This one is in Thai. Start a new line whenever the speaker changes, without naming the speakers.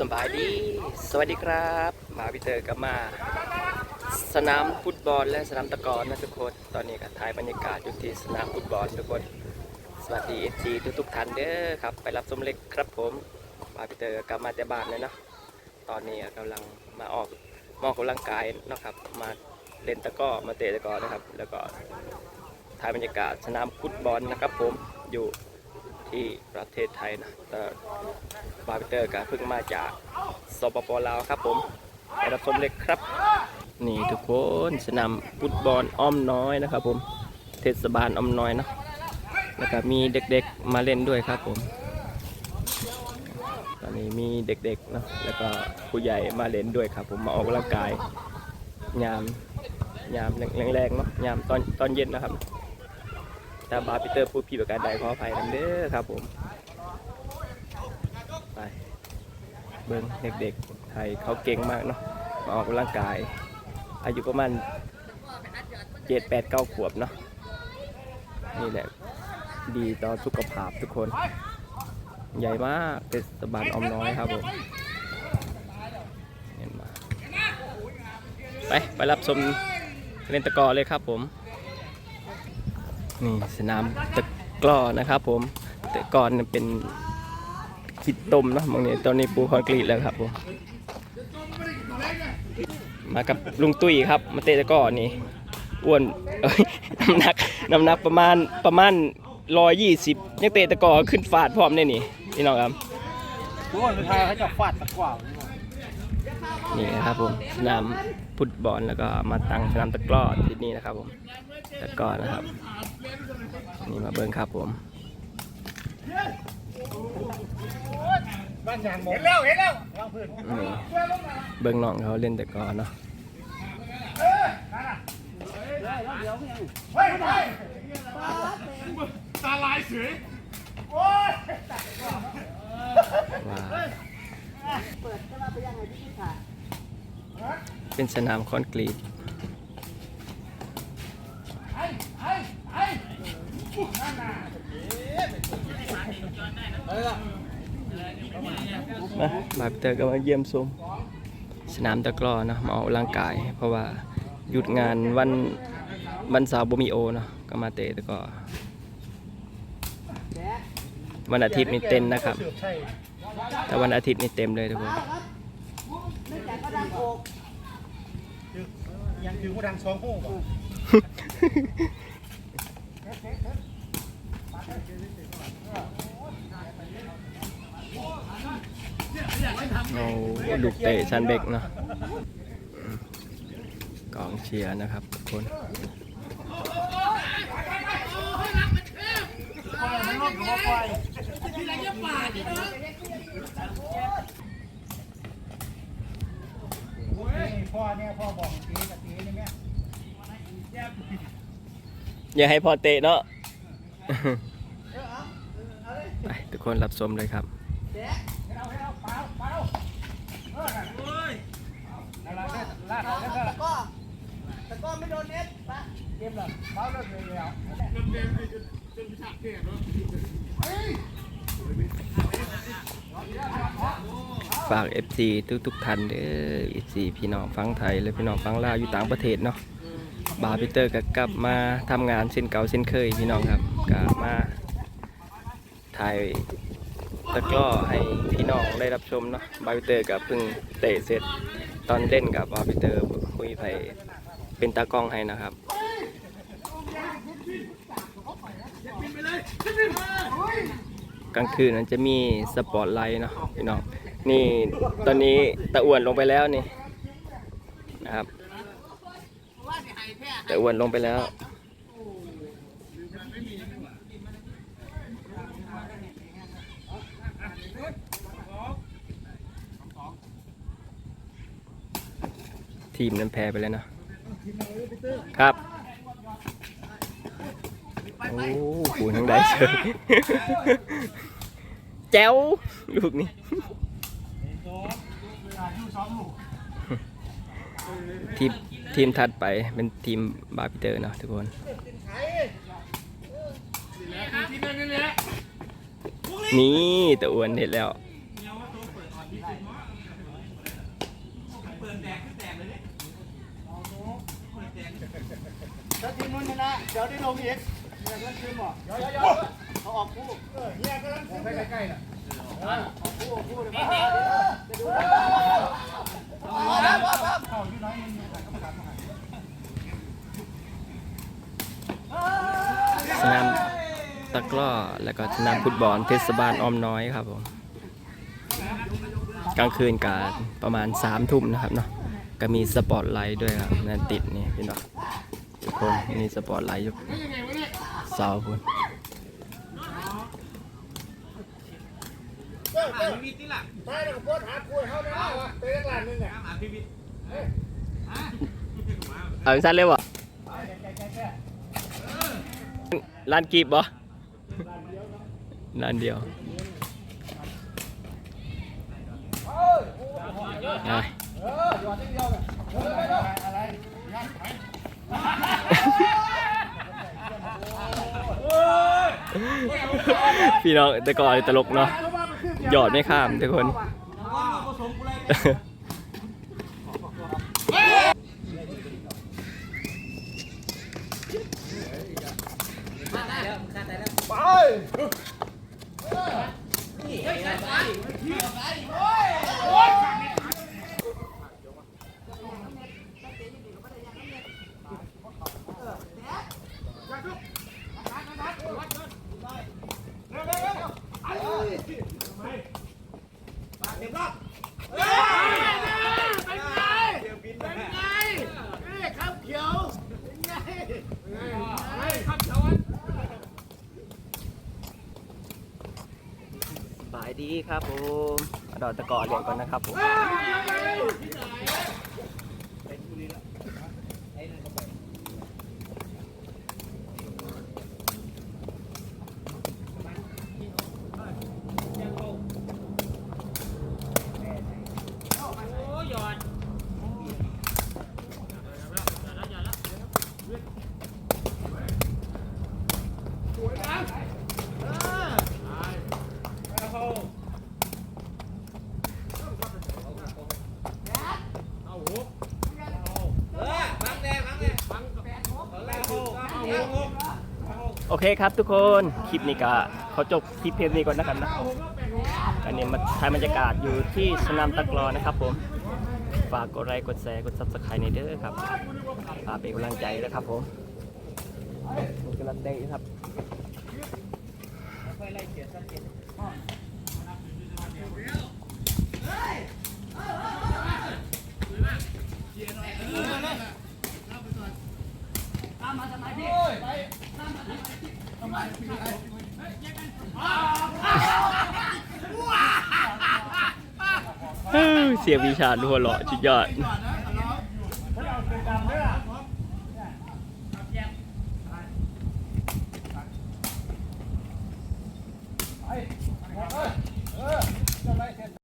สบายดี สวัสดีครับ มาพิเตอร์กับมา สนามฟุตบอลและสนามตะก้อนนะทุกคน ตอนนี้ก็ถ่ายบรรยากาศอยู่ที่สนามฟุตบอลทุกคน สวัสดีเอซีทุกทุกๆท่านเด้อครับ ไปรับชมเล็กครับผม มาพิเตอร์กลับมาแต่บ้านเลยเนาะ ตอนนี้กำลังมาออกมออกกำลังกายนะครับ มาเล่นตะก้อมาเตะตะก้อนะครับ แล้วก็ถ่ายบรรยากาศสนามฟุตบอลนะครับผม อยู่ ที่ประเทศไทยนะแต่บาร์บิเตอร์ก็เพิ่งมาจากสปปลาวครับผมไปรับชมเลยครับ นี่ทุกคนสนามฟุตบอลอ้อมน้อยนะครับผมเทศบาลอ้อมน้อยเนาะแล้วก็มีเด็กๆมาเล่นด้วยครับผม ตอนนี้มีเด็กๆเนาะแล้วก็ผู้ใหญ่มาเล่นด้วยครับ ผมมาออกกำลังกายยามยามแรงๆเนาะยามตอนตอนเย็นนะครับ ถ้าบาร์บิเตอร์พูดผิดประการใดขออภัยนำเด้อครับผมไปเบิ้งเด็กๆไทยเขาเก่งมากเนาะมาออกกำลังกาย อายุประมาณเจ็ดแปดเก้าขวบเนาะนี่แหละดีต่อสุขภาพทุกคน ใหญ่มากเทศบาลออมน้อยครับผมเห็นมาไป ไปรับชมเล่นตะกร้อเลยครับผม นี่สนามตะกร้อนะครับผมแต่ก่อนเป็นคิดต้มเนาะบางนี้ตอนนี้ปูคอนกรีตแล้วครับผมมากับลุงตุ้ยครับ มาเตะตะกร้อนี่อ้วนน้ำหนักน้ำหนักประมาณประมาณร้อยยี่สิบยังเตะตะกร้อขึ้นฟาดพร้อมเนี่ยนี่พี่น้องครับ
ทุกคนสุดท้ายเขาจะฟาดตะกว่า
นี่นะครับผมสนามฟุตบอลแล้วก็มาตั้งสนามตะกร้อที่นี่นะครับผมตะกร้อนะครับ นี่มาเบิ้งครับผม
บ้านยางหมดเห็นแล้วเห็นแล้ววางพื้น
นี่เบิ้งน้องเขาเล่นตะกร้อเนาะ
เฮ้ยเฮ้ยตาลายเสือโอ้ย
ว่า เป็นสนามคอนกรีตมาบาร์เตอร์ก็มาเยี่ยมชมสนามตะกร้อนะมาออกกำลังกาย เพราะว่าหยุดงานวันวันเสาร์บมีโอเนาะก็มาเตะตะกร้อวันอาทิตย์นี่เต็มนะครับ แต่วันอาทิตย์นี่เต็มเลยทุกคน
ยังถือว่าดังสองห้องบ่
เอาลูกเตะชันเบกเนาะกองเชียร์นะครับทุกคน
มันร่วมกับว่าไฟ พ่อเนี่ยพ่อบอกตีกับตีนี่แม่
อย่าให้พอเตะเนาะไปทุกคนรับชมเลยครับ
เอาให้เอาเปล่าเปล่าเออน่ะโอ้ยนั่นล่ะเนี่ยลากเอาแล้วก็
ตะก้อตะก้อไม่โดนเน็ตปะ
เกมละเปล่าเลิกเลยแล้ว
ฝาก FC ทุกทุกๆท่านเด้อ FC พี่น้องฟังไทย และพี่น้องฟังลาวอยู่ต่างประเทศเนาะบาร์พิเตอร์ก็กลับมาทำงานเส้นเก่าเส้นเคยพี่น้องครับก็มาถ่ายตะกร้อให้พี่น้องได้รับชมเนาะบาร์พิเตอร์ก็เพิ่งเตะเสร็จตอนเล่นกับบาร์พิเตอร์คุยไปเป็นตากล้องให้นะครับกลางคืนนั้นจะมีสปอตไลท์เนาะพี่น้อง นี่ตอนนี้ตะอ้วนลงไปแล้วนี่นะครับตะอ้วนลงไปแล้วทีมนั้นแพ้ไปแล้วนะครับ โอ้โหทั้งได้เฉยแจ๋วลูกนี้ ทีมทีมถัดไปเป็นทีมบาปิเตอร์เนาะทุกคนนี่ตะอวนเห็นแล้ว
ทีมนู้นนะเดี๋ยวได้ลงอีกเนี่ยกำลังคืนหมดเย
วเน
เขาออกคู่
เนี่ยกำลังคืนใกล้ๆน่ะ
ออกคู่ออกคู่เยมา น้
อยนึงอยู่กับกรรมการมา
สนามตะกร้อแล้วก็สนามฟุตบอลเทศบาลออมน้อยครับผมกลางคืนกาประมาณสามทุ่มนะครับเนาะก็มีสปอตไลท์ด้วยครับนั่นติดนี่พี่น้องทุกคนมีสปอตไลท์อยู่เสา พุ่น
ใช่แล้วก็โพสหาคุยเขาได้วะไปตั้งหลานนึงเนี่ย
เอาสั้นเลยวะร้านกีบบ่ร้านเดียวอะ
เออหยอดนิดเดียวเนี่ยเออไปแล้วอะ
พี่น้องแต่ก่อนตลกเนาะ หยอดไม่ข้ามทุกคน
ไป
สบายดี ครับผมดอดตะกอเรียนก่อนนะครับผม โอ เคครับทุกคนคลิปนี้ก็เขอจบคลิปเพียงนี้ก่อนนะครับนะอันนี้มาถ่ายบรรยากาศอยู่ที่สนามตะกรอนะครับผมฝากกดไลค์กดแชร์กดซับสไครต์ในเด้อครับฝากเป็นกำลังใจนะครับผมเป็นกำลังใจครับ เสียงวิชาญหัวเราะจุดยอด